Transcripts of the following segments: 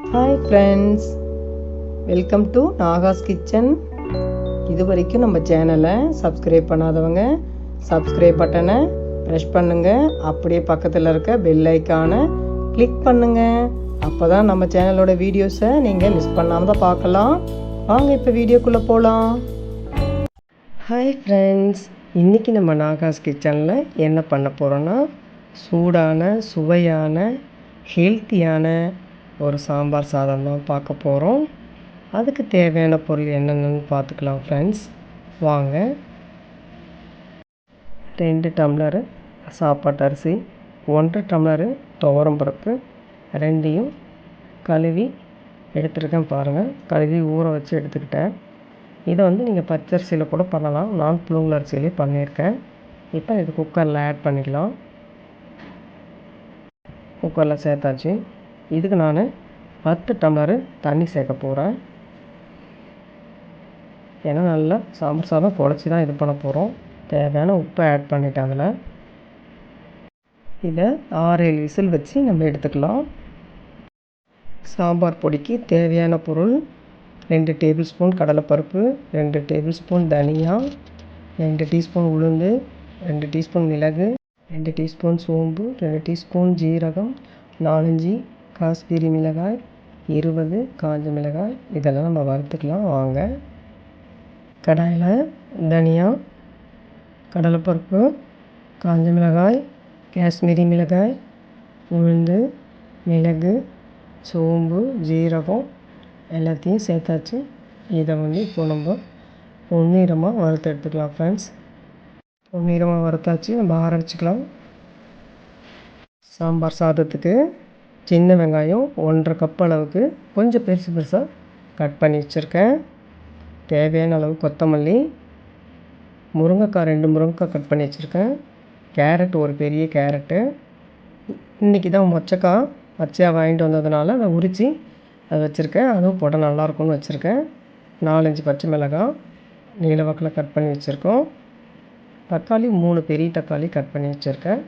Hi friends welcome to Nagas kitchen இது வரைக்கும் நம்ம சேனலை சப்ஸ்கிரைப் பண்ணாதவங்க சப்ஸ்கிரைப் பட்டனை ப்ரெஷ் பண்ணுங்கள் அப்படியே பக்கத்தில் இருக்க பெல் ஐக்கானை கிளிக் பண்ணுங்கள் அப்போ தான் நம்ம சேனலோட வீடியோஸை நீங்கள் மிஸ் பண்ணாமல் தான் பார்க்கலாம். வாங்க இப்போ வீடியோக்குள்ளே போகலாம் ஹாய் ஃப்ரெண்ட்ஸ் இன்றைக்கி நம்ம நாகாஸ் கிச்சனில் என்ன பண்ண போகிறோன்னா சூடான சுவையான ஹெல்த்தியான ஒரு சாம்பார் சாதம் தான் பார்க்க போகிறோம் அதுக்கு தேவையான பொருள் என்னென்னு பார்த்துக்கலாம் ஃப்ரெண்ட்ஸ் வாங்க. ரெண்டு டம்ளரு சாப்பாட்டு அரிசி ஒன்றரை டம்ளரு துவரம் பருப்பு ரெண்டையும் கழுவி எடுத்துருக்கேன் பாருங்கள் கழுவி ஊற வச்சு எடுத்துக்கிட்டேன். இதை வந்து நீங்கள் பச்சரிசியில் கூட பண்ணலாம். நான் புழுங்கல் அரிசியிலே பண்ணியிருக்கேன். இப்போ இது குக்கரில் ஆட் பண்ணிக்கலாம். குக்கரில் சேர்த்தாச்சு. இதுக்கு நான் பத்து டம்ளரு தண்ணி சேர்க்க போகிறேன் ஏன்னா நல்லா சாம்பார் சாதம் பொழைச்சி தான் இது பண்ண போகிறோம் தேவையான உப்பை ஆட் பண்ணிட்டேன் அதில். இதை ஆறு ஏழு விசில் வச்சு நம்ம எடுத்துக்கலாம். சாம்பார் பொடிக்கு தேவையான பொருள் ரெண்டு டேபிள் ஸ்பூன் கடலைப்பருப்பு ரெண்டு டேபிள் ஸ்பூன் தனியா ரெண்டு டீஸ்பூன் உளுந்து ரெண்டு டீஸ்பூன் மிளகு ரெண்டு டீஸ்பூன் சோம்பு ரெண்டு டீஸ்பூன் ஜீரகம் நாலஞ்சு காஷ்மீரி மிளகாய் இருபது காஞ்ச மிளகாய் இதெல்லாம் நம்ம வறுத்துக்கலாம். வாங்க. கடாயில் தனியா கடலைப்பருப்பு காஞ்ச மிளகாய் காஷ்மீரி மிளகாய் உளுந்து மிளகு சோம்பு ஜீரகம் எல்லாத்தையும் சேர்த்தாச்சு. இதை வந்து இப்போ நம்ம பொன்னிறமாக வறுத்து எடுத்துக்கலாம் ஃப்ரெண்ட்ஸ் பொன்னிறமாக வறுத்தாச்சு. நம்ம ஆரம்பிச்சுக்கலாம் சாம்பார் சாதத்துக்கு சின்ன வெங்காயம் ஒன்றரை கப் அளவுக்கு கொஞ்சம் பெருசு பெருசாக கட் பண்ணி வச்சுருக்கேன். தேவையான அளவு கொத்தமல்லி முருங்கைக்காய் ரெண்டு முருங்கைக்காய் கட் பண்ணி வச்சுருக்கேன். கேரட் ஒரு பெரிய கேரட்டு. இன்றைக்கி தான் மொச்சக்காய் பச்சையாக வாங்கிட்டு வந்ததுனால அதை உரித்து அதை வச்சுருக்கேன். அதுவும் போட நல்லாயிருக்கும்னு வச்சுருக்கேன். நாலஞ்சு பச்சை மிளகாய் நீளவாக்கில் கட் பண்ணி வச்சுருக்கோம். தக்காளி மூணு பெரிய தக்காளி கட் பண்ணி வச்சுருக்கேன்.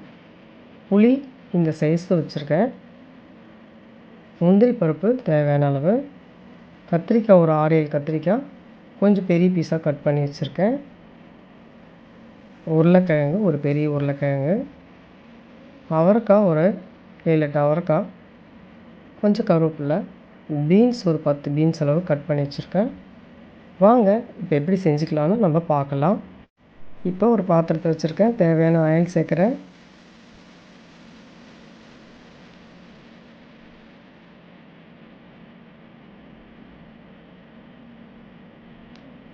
புளி இந்த சைஸில் வச்சுருக்கேன். முந்திரி பருப்பு தேவையான அளவு கத்திரிக்காய் ஒரு ஆறு ஏழு கத்திரிக்காய் கொஞ்சம் பெரிய பீஸாக கட் பண்ணி வச்சுருக்கேன். உருளைக்கிழங்கு ஒரு பெரிய உருளைக்கிழங்கு. அவரைக்காய் ஒரு ஏழு எட்டு அவரைக்காய். கொஞ்சம் கருவேப்பில்லை பீன்ஸ் ஒரு பத்து பீன்ஸ் அளவு கட் பண்ணி வச்சுருக்கேன். வாங்க இப்போ எப்படி செஞ்சுக்கலான்னு நம்ம பார்க்கலாம். இப்போ ஒரு பாத்திரத்தை வச்சுருக்கேன். தேவையான ஆயில் சேர்க்குறேன்.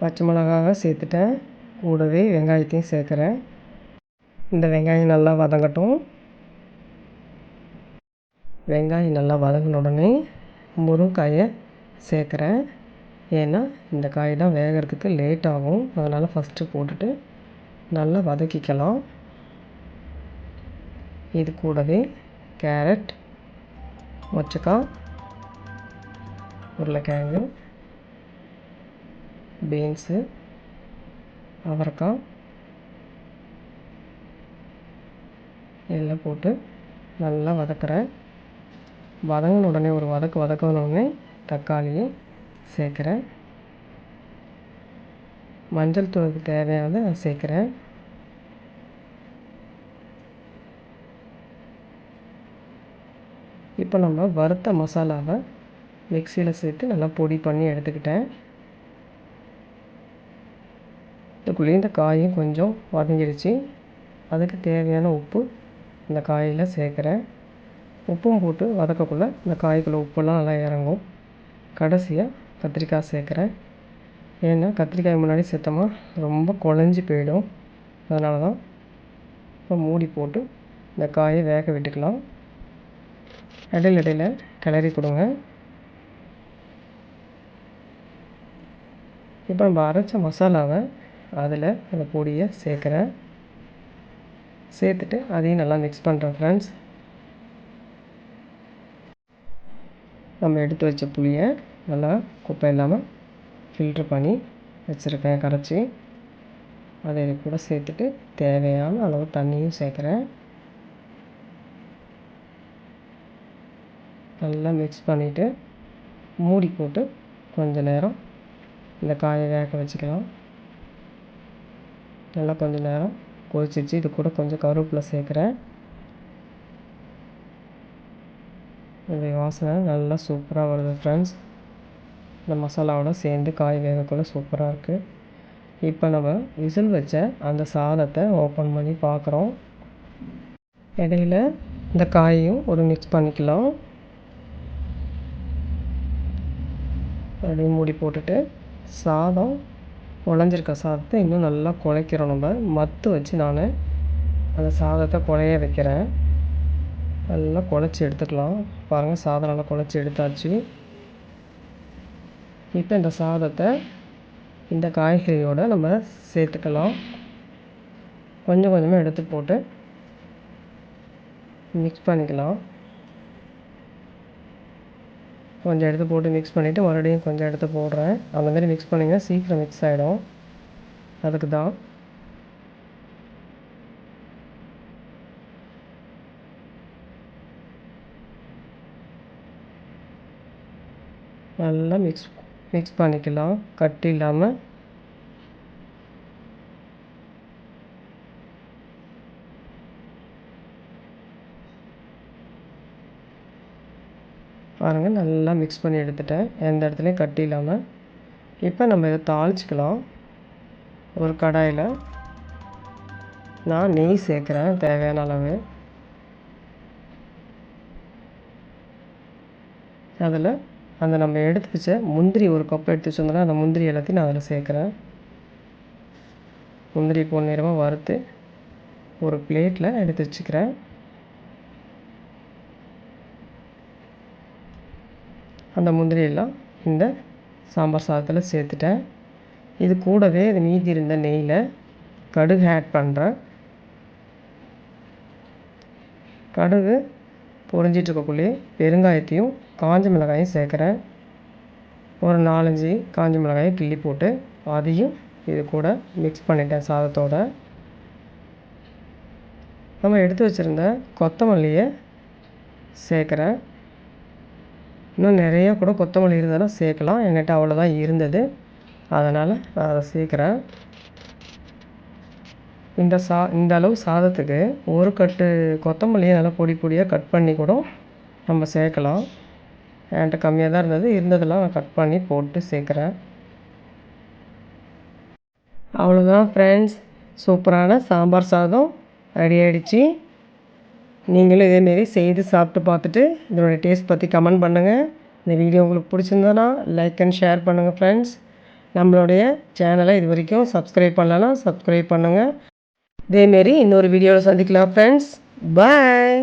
பச்சை மிளகாவை சேர்த்துட்டேன். கூடவே வெங்காயத்தையும் சேர்க்குறேன். இந்த வெங்காயம் நல்லா வதங்கட்டும். வெங்காயம் நல்லா வதங்கின உடனே முருங்காயை சேர்க்குறேன். ஏன்னா இந்த காய் தான் வேகிறதுக்கு லேட் ஆகும். அதனால் ஃபஸ்ட்டு போட்டுட்டு நல்லா வதக்கிக்கலாம். இது கூடவே கேரட் மொச்சக்காய் உருளைக்கிழங்கு பீன்ஸு அவரைக்காய் எல்லாம் போட்டு நல்லா வதக்குறேன். வதங்கின உடனே ஒரு வதக்கு வதக்கினோடனே தக்காளியை சேர்க்குறேன். மஞ்சள் தூளுக்கு தேவையானதை நான் சேர்க்குறேன். இப்போ நம்ம வறுத்த மசாலாவை மிக்சியில் சேர்த்து நல்லா பொடி பண்ணி எடுத்துக்கிட்டேன். இதுக்குள்ளேயே இந்த காயும் கொஞ்சம் வதங்கிடுச்சு. அதுக்கு தேவையான உப்பு இந்த காயில் சேர்க்குறேன். உப்பும் போட்டு வதக்கக்குள்ளே இந்த காய்க்குள்ளே உப்பெல்லாம் நல்லா இறங்கும். கடைசியாக கத்திரிக்காய் சேர்க்குறேன். ஏன்னா கத்திரிக்காய் முன்னாடி சேர்த்தோமா ரொம்ப குழஞ்சி போயிடும். அதனால தான் இப்போ மூடி போட்டு இந்த காயை வேக விட்டுக்கலாம். இடையில இடையில கிளறி கொடுங்க. இப்போ நம்ம அரைச்ச மசாலாவை அதில் அந்த பொடியை சேர்க்குறேன். சேர்த்துட்டு அதையும் நல்லா மிக்ஸ் பண்ணுறேன் ஃப்ரெண்ட்ஸ் நம்ம எடுத்து வச்ச புளியை நல்லா குப்பை இல்லாமல் ஃபில்ட்ரு பண்ணி வச்சுருக்கேன் கரைச்சி. அதை இது கூட சேர்த்துட்டு தேவையான அளவு தண்ணியும் சேர்க்குறேன். நல்லா மிக்ஸ் பண்ணிவிட்டு மூடி போட்டு கொஞ்ச நேரம் இந்த காயை வேக வச்சுக்கலாம். நல்லா கொஞ்சம் நேரம் கொதிச்சிச்சு இது கூட கொஞ்சம் கருவேப்பிலை சேர்க்குறேன். இது வாசனை நல்லா சூப்பராக வருது ஃப்ரெண்ட்ஸ் இந்த மசாலாவோட சேர்ந்து காய் வேகக்குள்ளே சூப்பராக இருக்குது இப்போ நம்ம விசில் வச்ச அந்த சாதத்தை ஓப்பன் பண்ணி பார்க்குறோம். இடையில இந்த காயையும் ஒரு மிக்ஸ் பண்ணிக்கலாம். அப்படியே மூடி போட்டுட்டு சாதம் உடஞ்சிருக்க சாதத்தை இன்னும் நல்லா குழைக்கிறோம் நம்ம. மத்து வச்சு நான் அந்த சாதத்தை குழைய வைக்கிறேன். நல்லா குழச்சி எடுத்துக்கலாம். பாருங்கள் சாதம் நல்லா குழச்சி எடுத்தாச்சு. இப்போ இந்த சாதத்தை இந்த காய்கறியோடு நம்ம சேர்த்துக்கலாம். கொஞ்சம் கொஞ்சமாக எடுத்து போட்டு மிக்ஸ் பண்ணிக்கலாம். கொஞ்சம் எடுத்து போட்டு மிக்ஸ் பண்ணிவிட்டு மறுபடியும் கொஞ்சம் எடுத்து போடுறேன். அந்த மாதிரி மிக்ஸ் பண்ணிங்கன்னா சீக்கிரம் மிக்ஸ் ஆகிடும் அதுக்கு தான் நல்லா மிக்ஸ் மிக்ஸ் பண்ணிக்கலாம். கட்டி இல்லாமல் பாருங்கள் நல்லா மிக்ஸ் பண்ணி எடுத்துட்டேன். எந்த இடத்துலையும் கட்டி இல்லாமல் இப்போ நம்ம இதை தாளிச்சிக்கலாம். ஒரு கடாயில். நான் நெய் சேர்க்குறேன் தேவையான அளவு. அதில் அந்த நம்ம எடுத்து வச்ச முந்திரி ஒரு கப் எடுத்து வச்சுருந்தோம்னா அந்த முந்திரி எல்லாத்தையும் நான் அதில் சேர்க்குறேன். முந்திரி பொன்னிறமாக வறுத்து ஒரு பிளேட்டில் எடுத்து வச்சுக்கிறேன். அந்த முந்திரியெல்லாம் இந்த சாம்பார் சாதத்தில் சேர்த்துட்டேன். இது கூடவே இது மீதி இருந்த நெய்யில் கடுகு ஆட் பண்ணுறேன் கடுகு பொரிஞ்சிட்டு இருக்கக்குள்ளே பெருங்காயத்தையும் காஞ்ச மிளகாயும் சேர்க்குறேன். ஒரு நாலஞ்சு காஞ்ச மிளகாயை கிள்ளி போட்டு அதையும் இது கூட மிக்ஸ் பண்ணிட்டேன் சாதத்தோட. நம்ம எடுத்து வச்சுருந்த கொத்தமல்லியை சேர்க்குறேன். இன்னும் நிறையா கூட கொத்தமல்லி இருந்தாலும் சேர்க்கலாம். என்கிட்ட அவ்வளோதான் இருந்தது. அதனால் நான் அதை சேர்க்குறேன். இந்த சா இந்த அளவு சாதத்துக்கு ஒரு கட்டு கொத்தமல்லியை நல்லா பொடி பொடியாக கட் பண்ணி கூட நம்ம சேர்க்கலாம். என்கிட்ட கம்மியாக தான் இருந்தது. இருந்ததெல்லாம் நான் கட் பண்ணி போட்டு சேர்க்குறேன். அவ்வளோதான் ஃப்ரெண்ட்ஸ் சூப்பரான சாம்பார் சாதம் ரெடி ஆகிடுச்சி நீங்களும் இதேமாரி செய்து சாப்பிட்டு பார்த்துட்டு இதோடய டேஸ்ட் பற்றி கமெண்ட் பண்ணுங்கள் இந்த வீடியோ உங்களுக்கு பிடிச்சிருந்தனா லைக் அண்ட் ஷேர் பண்ணுங்கள் ஃப்ரெண்ட்ஸ் நம்மளுடைய சேனலை இது வரைக்கும் சப்ஸ்கிரைப் பண்ணலன்னா சப்ஸ்கிரைப் பண்ணுங்கள் இதேமாரி இன்னொரு வீடியோவில் சந்திக்கலாம் ஃப்ரெண்ட்ஸ் பாய்